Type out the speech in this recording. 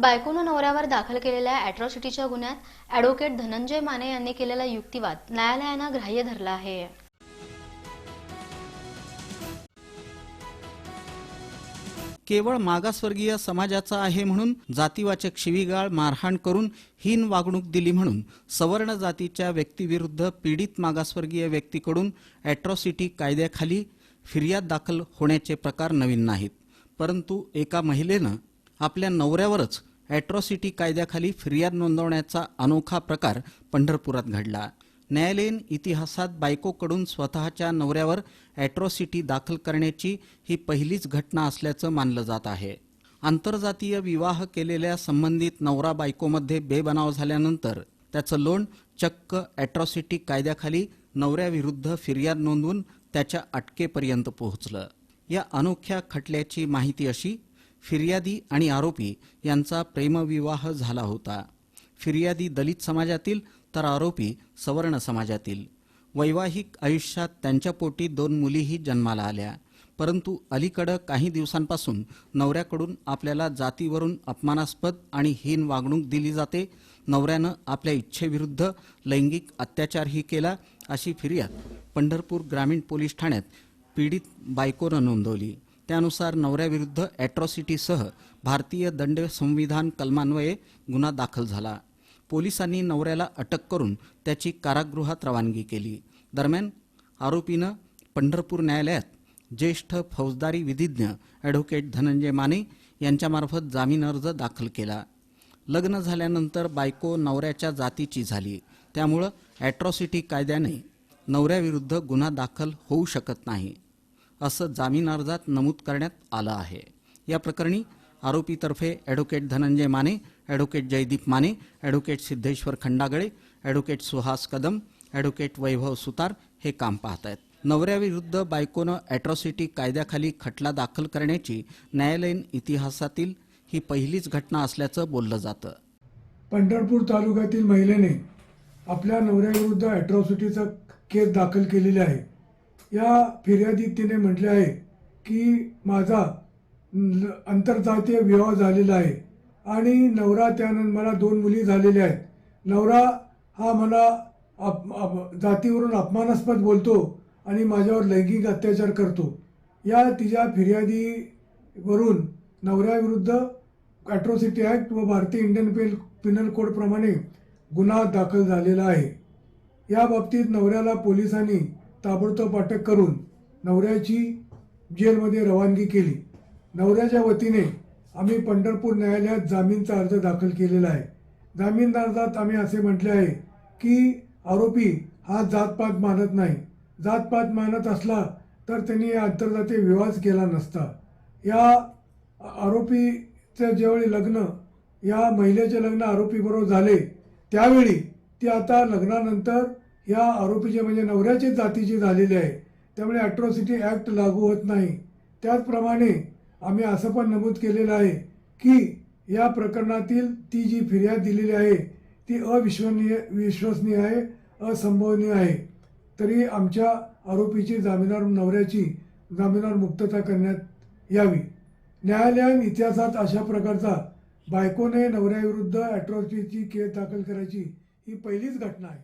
बायकोनं नवऱ्यावर दाखल केलेल्या अॅट्रॉसिटीच्या गुन्ह्यात अॅडव्होकेट धनंजय माने यांनी केलेला युक्तिवाद न्यायालयानं ग्राह्य धरला आहे. केवळ मागासवर्गीय समाजाचा आहे म्हणून जातीवाचक शिवीगाळ मारहाण करून हीन वागणूक दिली म्हणून सवर्ण जातीच्या व्यक्तीविरुद्ध पीडित मागासवर्गीय व्यक्तीकडून अॅट्रॉसिटी कायद्याखाली फिर्याद दाखल होण्याचे प्रकार नवीन नाहीत. परंतु एका महिलेनं आपल्या नवऱ्यावरच अॅट्रॉसिटी कायद्याखाली फिर्याद नोंदवण्याचा अनोखा प्रकार पंढरपुरात घडला. न्यायालयीन इतिहासात बायकोकडून स्वतःच्या नवऱ्यावर अॅट्रॉसिटी दाखल करण्याची ही पहिलीच घटना असल्याचं मानलं जात आहे. आंतरजातीय विवाह केलेल्या संबंधित नवरा बायकोमध्ये बेबनाव झाल्यानंतर त्याचं लोण चक्क अॅट्रॉसिटी कायद्याखाली नवऱ्याविरुद्ध फिर्याद नोंदवून त्याच्या अटकेपर्यंत पोहोचलं. या अनोख्या खटल्याची माहिती अशी फिर्यादी आणि आरोपी यांचा प्रेमविवाह झाला होता. फिर्यादी दलित समाजातील तर आरोपी सवर्ण समाजातील. वैवाहिक आयुष्यात त्यांच्या पोटी दोन मुलीही जन्माला आल्या. परंतु अलीकडं काही दिवसांपासून नवऱ्याकडून आपल्याला जातीवरून अपमानास्पद आणि हीन वागणूक दिली जाते. नवऱ्यानं आपल्या इच्छेविरुद्ध लैंगिक अत्याचारही केला अशी फिर्याद पंढरपूर ग्रामीण पोलीस ठाण्यात पीडित बायकोनं नोंदवली. त्यानुसार नवऱ्याविरुद्ध ॲट्रॉसिटीसह भारतीय दंड संविधान कलमान्वये गुन्हा दाखल झाला. पोलिसांनी नवऱ्याला अटक करून त्याची कारागृहात रवानगी केली. दरम्यान आरोपीनं पंढरपूर न्यायालयात ज्येष्ठ फौजदारी विधिज्ञ ॲडव्होकेट धनंजय माने यांच्यामार्फत जामीन अर्ज दाखल केला. लग्न झाल्यानंतर बायको नवऱ्याच्या जातीची झाली. त्यामुळं ॲट्रॉसिटी कायद्याने नवऱ्याविरुद्ध गुन्हा दाखल होऊ शकत नाही. असं जामीन अर्जात नमूद करण्यात आलं आहे. या प्रकरणी आरोपीतर्फे advocate Dhananjay Mane advocate Jaydeep Mane advocate Siddheshwar Khandagale advocate Suhas Kadam advocate Vaibhav Sutar हे काम पाहत आहेत. नवऱ्याविरुद्ध बायकोनं ॲट्रॉसिटी कायद्याखाली खटला दाखल करण्याची न्यायालयीन इतिहासातील ही पहिलीच घटना असल्याचं बोललं जातं. पंढरपूर तालुक्यातील महिलेने आपल्या नवऱ्याविरुद्ध ॲट्रॉसिटीचा केस दाखल केलेली आहे. या फिर्यादीत तिने म्हटले आहे की माझा आंतरजातीय विवाह झालेला आहे. आणि नवरा त्यानंतर मला दोन मुली झालेल्या आहेत. नवरा हा मला अप अप- जातीवरून अपमानास्पद बोलतो आणि माझ्यावर लैंगिक अत्याचार करतो. या तिच्या फिर्यादीवरून नवऱ्याविरुद्ध अॅट्रॉसिटी ॲक्ट व भारतीय इंडियन पेल पिनल कोडप्रमाणे गुन्हा दाखल झालेला आहे. या बाबतीत नवऱ्याला पोलिसांनी ताबडतोब अटक करून नवऱ्याची जेलमध्ये रवानगी केली. नवऱ्याच्या वतीने आम्ही पंढरपूर न्यायालयात जामीनचा अर्ज दाखल केलेला आहे. जामीन अर्जात आम्ही असे म्हटले आहे की आरोपी हा जातपात मानत नाही. जातपात मानत असला तर त्यांनी आंतरजातीय विवाह केला नसता. या आरोपीचं ज्यावेळी लग्न या महिलेचे लग्न आरोपीबरोबर झाले त्यावेळी ती आता लग्नानंतर या आरोपीचे म्हणजे नवऱ्याचीच जातीची झालेली आहे त्यामुळे ॲट्रॉसिटी ॲक्ट लागू होत नाही. त्याचप्रमाणे आम्ही असं पण नमूद केलेलं आहे की या प्रकरणातील ती जी फिर्याद दिलेली आहे ती अविश्वनीय विश्वसनीय आहे असंभवनीय आहे. तरी आमच्या आरोपीची जामिनार नवऱ्याची जामिनार मुक्तता करण्यात यावी. न्यायालयीन इतिहासात अशा प्रकारचा बायकोने नवऱ्याविरुद्ध ॲट्रॉसिटीची केस दाखल करायची ही पहिलीच घटना आहे.